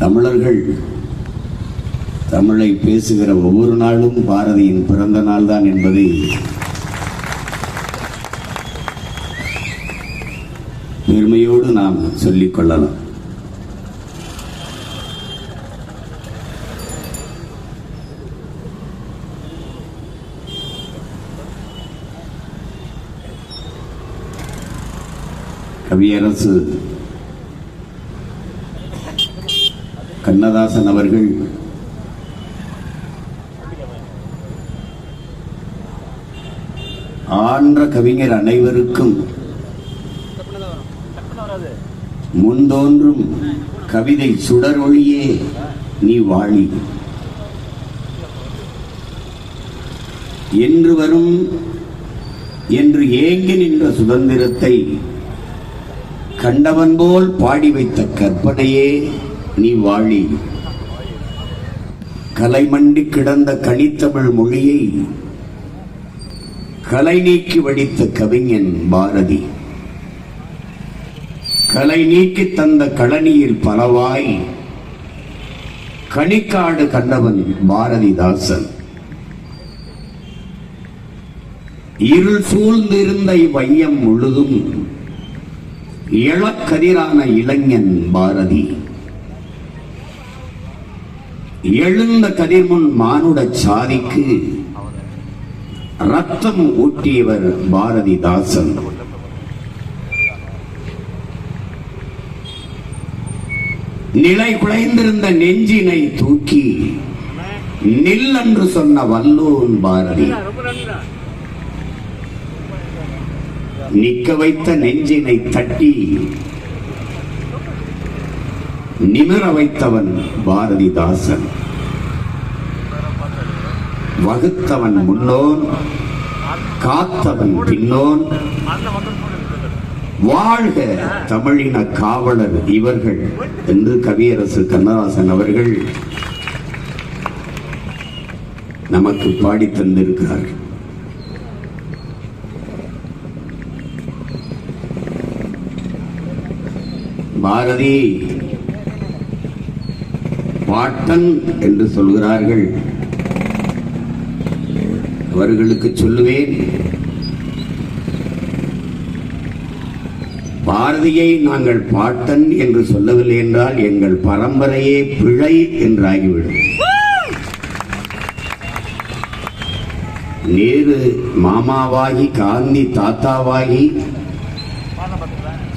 தமிழர்கள் தமிழை பேசுகிற ஒவ்வொரு நாளும் பாரதியின் பிறந்த நாள் தான் என்பதை பெருமையோடு நாம் சொல்லிக் கொள்ளலாம். கவியரசு கண்ணதாசன் அவர்கள் ஆன்ற கவிஞர் அனைவருக்கும் முன்தோன்றும் கவிதை சுடரொளியே நீ வாழி. என்று வரும் என்று ஏங்கி நின்ற சுதந்திரத்தை கண்டவன் போல் பாடி வைத்த கற்பனையே நீ வாழி. கலைமண்டி கிடந்த கனித்தமிழ் மொழியை கலை நீக்கி வடித்த கவிஞன் பாரதி. கலை நீக்கி தந்த களனியில் பலவாய் கணிக்காடு கண்டவன் பாரதிதாசன் இருள் சூழ்ந்திருந்த இவ்வையம் முழுதும் இளக்கதிரான இளைஞன் பாரதி. எழுந்த கதிர்முன் மானுட சாதிக்கு ரத்தம் ஊட்டியவர் பாரதிதாசன் நிலை குலைந்திருந்த நெஞ்சினை தூக்கி நில் என்று சொன்ன வல்லோன் பாரதி. நிக்க வைத்த நெஞ்சினை தட்டி நிமிர வைத்தவன் பாரதிதாசன். வகுத்தவன் முன்னோன் காத்தவன் பின்னோன் வாழ்க தமிழின காவலர் இவர்கள் என்று கவியரசு கண்ணதாசன் அவர்கள் நமக்கு பாடி தந்திருக்கிறார். பாரதி பாட்டன் என்று சொல்கிறார்கள். அவர்களுக்கு சொல்லுவேன். பாரதியை நாங்கள் பாட்டன் என்று சொல்லவில்லை என்றால் எங்கள் பரம்பரையே பிழை என்றாகிவிடும். நேரு மாமாவாகி காந்தி தாத்தாவாகி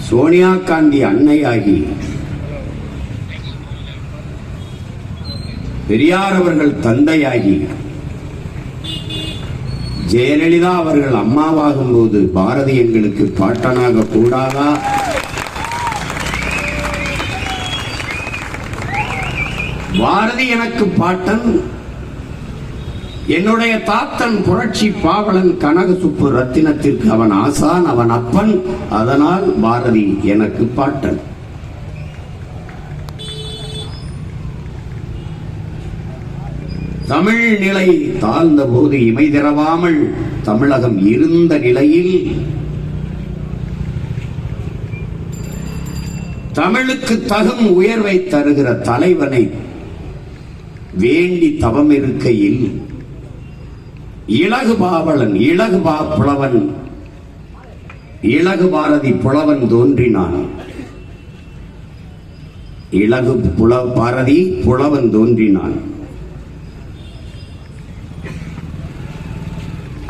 சோனியா காந்தி அன்னையாகி பெரியார் அவர்கள் தந்தையாகி ஜெயலலிதா அவர்கள் அம்மாவாகும் போது பாரதி எங்களுக்கு பாட்டனாக கூடாதா? பாரதி எனக்கு பாட்டன் என்னுடைய தாத்தன் புரட்சி பாவலன் கனகசுப்பு ரத்தினத்திற்கு அவன் ஆசான் அவன் அப்பன் அதனால் பாரதி எனக்கு பாட்டன். தமிழ் நிலை தாழ்ந்த போது இமை திறவாமல் தமிழகம் இருந்த நிலையில் தமிழுக்கு தகும் உயர்வை தருகிற தலைவனை வேண்டி தவம் இருக்கையில் இலகு பாவலன் இலகு பா புலவன் இலகு பாரதி புலவன் தோன்றினான். இலகு புல பாரதி புலவன் தோன்றினான்.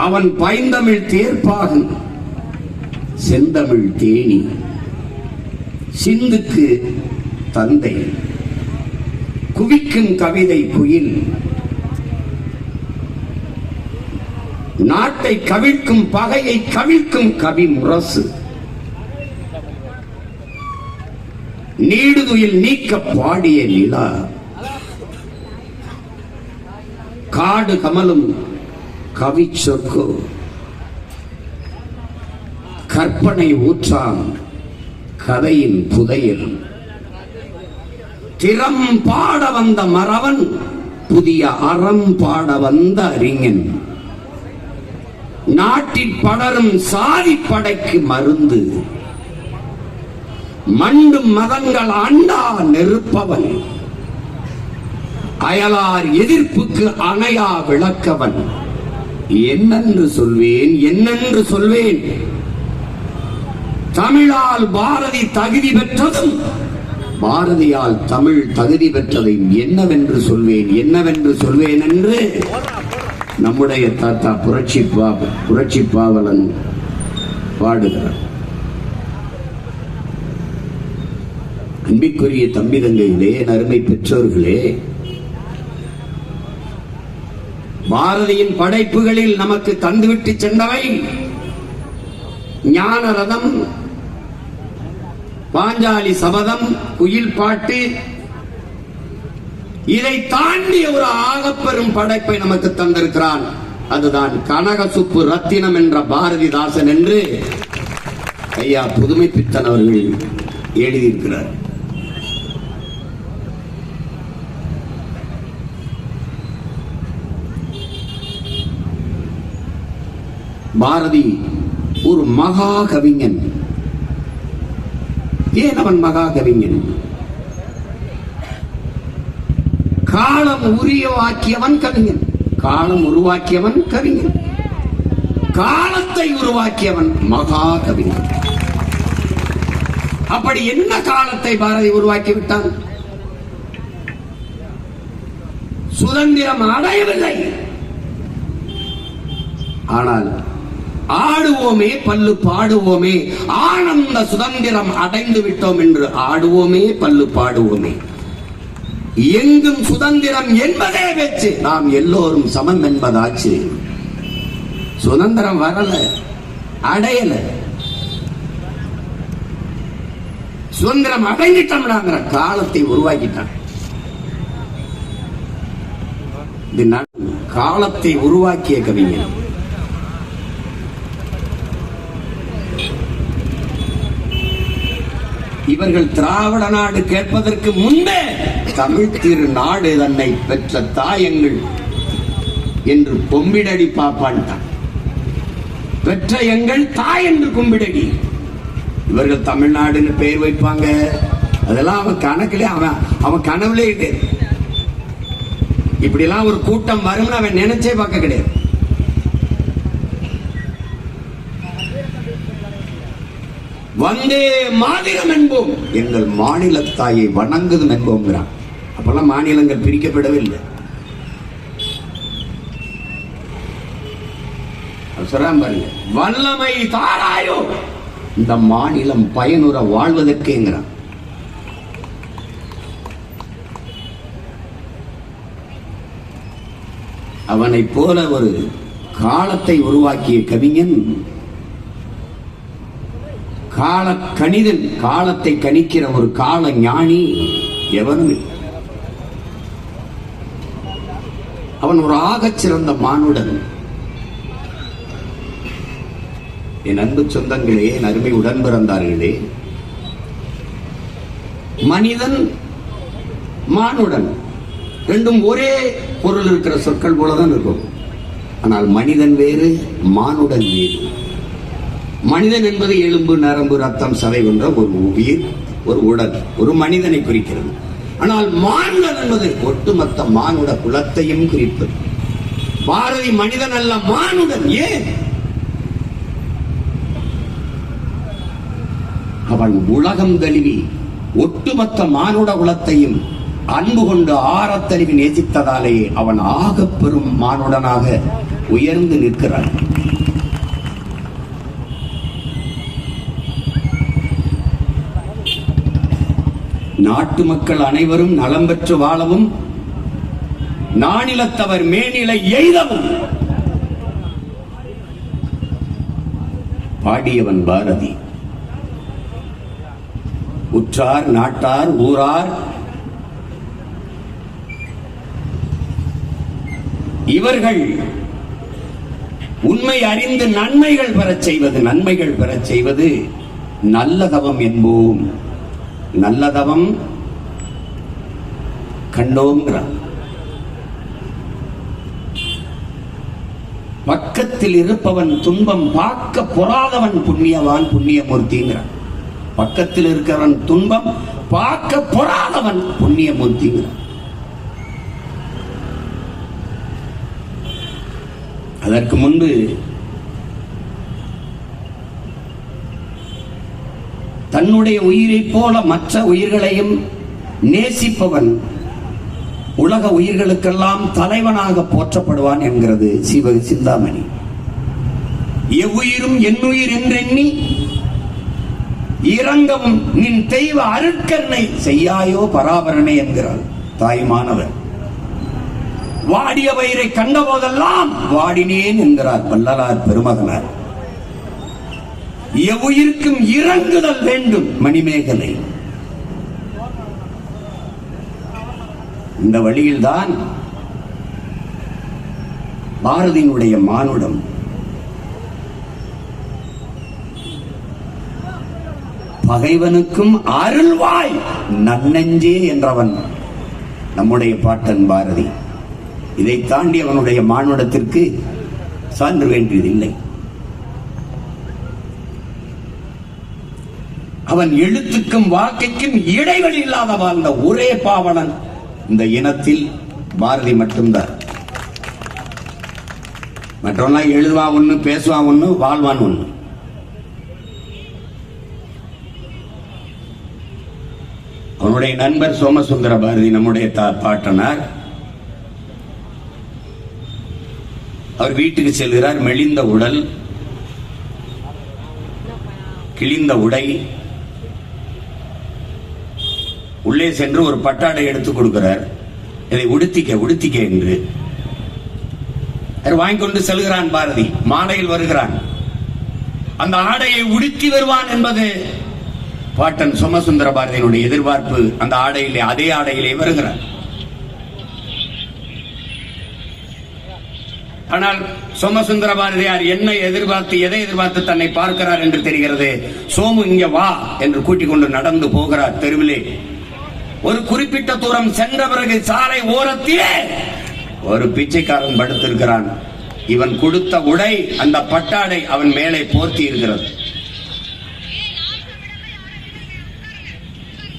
அவன் பைந்தமிழ் தேர்ப்பாகன் செந்தமிழ் தேனி சிந்துக்கு தந்தை குவிக்கும் கவிதை குயில் நாட்டை கவிழ்க்கும் பகையை கவிழ்க்கும் கவி முரசு. நீடுதுயில் நீக்க பாடிய நிலா காடு கமலும் கவி சொற்கோ. கற்பனை ஊற்றாம் கதையின் புதையல். திறம் பாட வந்த மறவன் புதிய அறம் பாட வந்த அறிஞன். நாட்டில் படரும் சாதி படைக்கு மருந்து. மண்டும் மதங்கள் அண்டா நெருப்பவன். அயலார் எதிர்ப்புக்கு அணையா விளக்கவன். என்னென்று சொல்வேன் என்னென்று சொல்வேன்? தமிழால் பாரதி தகுதி பெற்றதும் பாரதியால் தமிழ் தகுதி பெற்றதையும் என்னவென்று சொல்வேன் என்னவென்று சொல்வேன் என்று நம்முடைய தாத்தா புரட்சி பா- புரட்சி பாவலன் பாடுகிறார். அன்பிற்குரிய தம்பி தங்கைகளே அருமை பெற்றோர்களே பாரதியின் படைப்புகளில் நமக்கு தந்துவிட்டு சென்றவை ஞான ரதம் பாஞ்சாலி சபதம் குயில் பாட்டு. இதை தாண்டி ஒரு ஆகப்பெரும் படைப்பை நமக்கு தந்திருக்கிறான். அதுதான் கனகசுப்பு ரத்தினம் என்ற பாரதிதாசன் என்று ஐயா புதுமைப்பித்தன் அவர்கள் எழுதியிருக்கிறார். பாரதி ஒரு மகா கவிஞன். ஏன் அவன் மகா கவிஞன்? காலம் உரியவாக்கியவன் கவிஞன். காலம் உருவாக்கியவன் கவிஞன். காலத்தை உருவாக்கியவன் மகா கவிஞன். அப்படி என்ன காலத்தை பாரதி உருவாக்கி விட்டான்? சுதந்திரம் அடையவில்லை. ஆனால் ஆடுவோமே பல்லு பாடுவோமே. ஆனந்த சுதந்திரம் அடைந்து விட்டோம் என்று ஆடுவோமே பல்லு பாடுவோமே. எங்கும் சுதந்திரம் என்பதே வச்சு நாம் எல்லோரும் சமம் என்பதாச்சு. சுதந்திரம் வரல அடையல. சுதந்திரம் அடைஞ்சிட்டோம்னாங்கிற காலத்தை உருவாக்கிட்டான். காலத்தை உருவாக்கிய கவிஞன். இவர்கள் திராவிட நாடு கேட்பதற்கு முன்பே தமிழ் திரு நாடு தன்னை பெற்ற தாயங்கள் என்று பொம்பிடடி பாப்பான்ட்டான் பெற்ற எங்கள் தாய் என்று கும்பிடடி. இவர்கள் தமிழ்நாடுன்னு பெயர் வைப்பாங்க. அதெல்லாம் அவன் கணக்கிலே அவன் அவன் கனவுலே கிடையாது இப்படிலாம் ஒரு கூட்டம் வரும்னு அவன் நினைச்சே பார்க்க கிடையாது. வந்தே மாதிரம் என்போம். எங்கள் மாநில தாயை வணங்குதும் என்போங்கிறான் அப்பெல்லாம் மாநிலங்கள் பிரிக்கப்படவில்லை. பாருங்க வல்லமை தாராயோ. இந்த மாநிலம் பயனுற வாழ்வதற்கேங்கிறான். அவனைப் போல ஒரு காலத்தை உருவாக்கிய கவிஞன் கால கணிதன் காலத்தை கணிக்கிற ஒரு கால ஞானி எவனும் அவன் ஒரு ஆகச் சிறந்த மானுடன். என் அன்பு சொந்தங்களே என் அருமை உடன் பிறந்தார்களே மனிதன் மானுடன். ரெண்டும் ஒரே பொருள் இருக்கிற சொற்கள் போலதான் இருக்கும். ஆனால் மனிதன் வேறு மானுடன் வேறு. மனிதன் என்பது எலும்பு நரம்பு ரத்தம் சதை என்ற ஒரு உயிர் ஒரு உடல் ஒரு மனிதனை குறிக்கிறது. ஆனால் மானுடன் என்பது ஒட்டுமொத்த மானுட குலத்தையும் குறிப்பது. பாரதி மனிதன் அல்ல மானுடன் ஏன்? அவன் உலகம் தழுவி ஒட்டுமொத்த மானுட குலத்தையும் அன்பு கொண்டு ஆரத்தழுவி நேசித்ததாலேயே அவன் ஆக பெரும் மானுடனாக உயர்ந்து நிற்கிறான். நாட்டு மக்கள் அனைவரும் நலம் பெற்று வாழவும் நானிலத்தவர் மேனிலை எய்தவும். பாடியவன் பாரதி. உற்றார் நாட்டார் ஊரார் இவர்கள் உண்மை அறிந்து நன்மைகள் பெறச் செய்வது நன்மைகள் பெறச் செய்வது நல்லதவம் என்போம். நல்லதவம் கண்டோங்கிறான் பக்கத்தில் இருப்பவன் துன்பம் பார்க்க பொறாதவன் புண்ணியவான் புண்ணியமூர்த்திங்கிறான் பக்கத்தில் இருக்கிறவன் துன்பம் பார்க்க பொறாதவன் புண்ணியமூர்த்திங்கிறான் அதற்கு முன்பு தன்னுடைய உயிரைப் போல மற்ற உயிர்களையும் நேசிப்பவன் உலக உயிர்களுக்கெல்லாம் தலைவனாக போற்றப்படுவான் என்கிறது சிவ சிந்தாமணி. எவ்வுயிரும் என்னுயிர் என்றெண்ணி இறங்கவும் நின் தெய்வ அருட்கருணை செய்யாயோ பராபரணை என்கிறார் தாய்மானவர். வாடிய வயிறை கண்டபோதெல்லாம் வாடினேன் என்கிறார் வள்ளலார் பெருமகனார். எவ்வுயிருக்கும் இறங்குதல் வேண்டும். மணிமேகலை. இந்த வழியில்தான் பாரதியினுடைய மானுடம். பகைவனுக்கும் அருள்வாய் நன்னெஞ்சே என்றவன் நம்முடைய பாட்டன் பாரதி. இதை தாண்டி அவனுடைய மானுடத்திற்கு சான்று வேண்டியதில்லை. அவன் எழுத்துக்கும் வாழ்க்கைக்கும் இடைவெளி இல்லாத வாழ்ந்த ஒரே பாவலன் இந்த இனத்தில் பாரதி மட்டும்தான். மற்றவெல்லாம் எழுதுவான் ஒண்ணு பேசுவான் ஒண்ணு வாழ்வான் ஒண்ணு. அவனுடைய நண்பர் சோமசுந்தர பாரதி நம்முடைய பாட்டனார். அவர் வீட்டுக்கு செல்கிறார் மெலிந்த உடல் கிழிந்த உடை. உள்ளே சென்று ஒரு பட்டாடை எடுத்து கொடுக்கிறார். இதை உடுத்திக்க உடுத்திக்க என்று. வாங்கி கொண்டு செல்கிறான் பாரதி. மாலையில் வருகிறான். அந்த ஆடையை உடுத்தி வருவான் என்பது பாட்டன் சோமசுந்தர பாரதியினுடைய எதிர்பார்ப்பு. அந்த ஆடையிலே அதே ஆடையிலே வருகிறார். ஆனால் சோமசுந்தர பாரதியார் என்ன எதிர்பார்த்து எதை எதிர்பார்த்து தன்னை பார்க்கிறார் என்று தெரிகிறது? சோமு இங்க வா என்று கூட்டிக் கொண்டு நடந்து போகிறார் தெருவிலே. ஒரு குறிப்பிட்ட தூரம் சென்ற பிறகு சாலை ஓரத்திலே ஒரு பிச்சைக்காரன் படுத்திருக்கிறான். இவன் கொடுத்த உடை அந்த பட்டாடை அவன் மேலே போர்த்தி இருக்கிறது.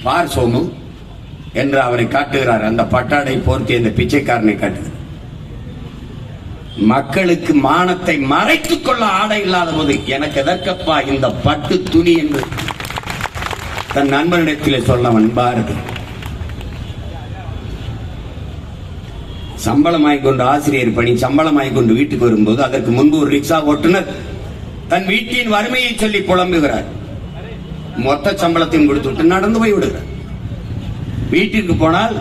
பார் சோமு என்று அவரை காட்டுகிறார். அந்த பட்டாடை போர்த்தி அந்த பிச்சைக்காரனை காட்டுகிறார் மக்களுக்கு மானத்தை மறைத்துக் கொள்ள ஆடை இல்லாத போது எனக்கு எதற்கப்பா இந்த பட்டு துணி என்று தன் நண்பனிடத்திலே சொல்லவன் பாரதி சம்பளம் கொண்டு ஆசிரியர் பணி சம்பளம் கொண்டு வீட்டுக்கு வரும்போது அதற்கு முன்பு ஒரு ரிக்ஷா ஓட்டுநர் தன் வீட்டின் வறுமையை சொல்லி புலம்புகிறார். மொத்த சம்பளத்தையும் கொடுத்து விட்டு நடந்து போய் விடுகிறார். வீட்டிற்கு போனால்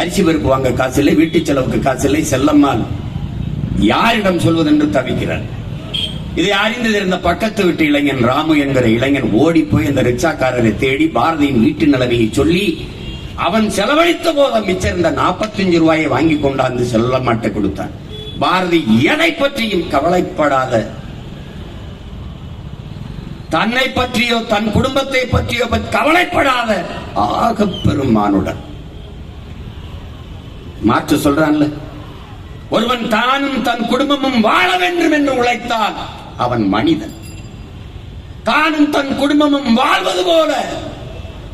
அரிசி பருப்பு வாங்க காசு இல்லை வீட்டு செலவுக்கு காசு இல்லை செல்லம்மாள் யாரிடம் சொல்வதென்று தவிக்கிறார் இதை அறிந்திருந்த பக்கத்து வீட்டு இளைஞன் ராமு என்கிற இளைஞன் ஓடி போய் அந்த ரிக்ஷாக்காரரை தேடி பாரதியின் வீட்டு நிலைமையை சொல்லி அவன் செலவழித்த போது மிச்சிருந்த 45 ரூபாயை வாங்கி கொண்டாந்து செல்லமாட்ட கொடுத்தான். பாரதி எதை பற்றியும் கவலைப்படாத. தன்னை பற்றியோ தன் குடும்பத்தை பற்றியோ கவலைப்படாத ஆக பெருமானுடன். மாற்று சொல்றான்ல. ஒருவன் தானும் தன் குடும்பமும் வாழ வேண்டும் என்று உழைத்தால் அவன் மனிதன். தானும் தன் குடும்பமும் வாழ்வது போல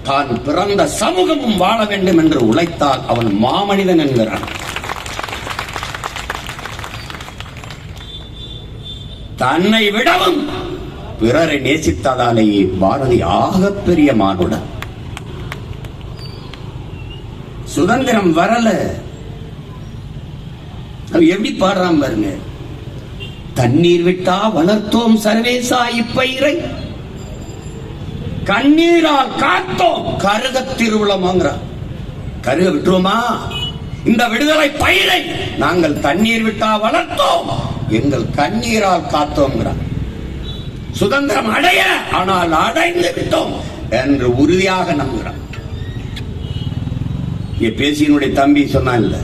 தான் பிறந்த சமூகமும் வாழ வேண்டும் என்று உழைத்தால் அவன் மாமனிதன் என்கிறான். தன்னை விடவும் பிறரை நேசித்ததாலேயே பாரதி ஆகப்பெரிய மானுடன். சுதந்திரம் வரல. எப்படி பாடுறான் பாருங்க. தண்ணீர் விட்டா வளர்த்தோம் சர்வேசா இப்பயிரை கண்ணீரால் காத்தோம். கருக திருவிழமாங்கிறார் கருக விட்டுருவோமா? இந்த விடுதலை பயிரை நாங்கள் தண்ணீர் விட்டா வளர்த்தோம். எங்கள் கண்ணீரால் காத்தோங்கிறார் சுதந்திரம் அடைய ஆனால் அடைந்து விட்டோம் என்று உறுதியாக நம்புகிறான் பேசியனுடைய தம்பி சொன்னான் இல்ல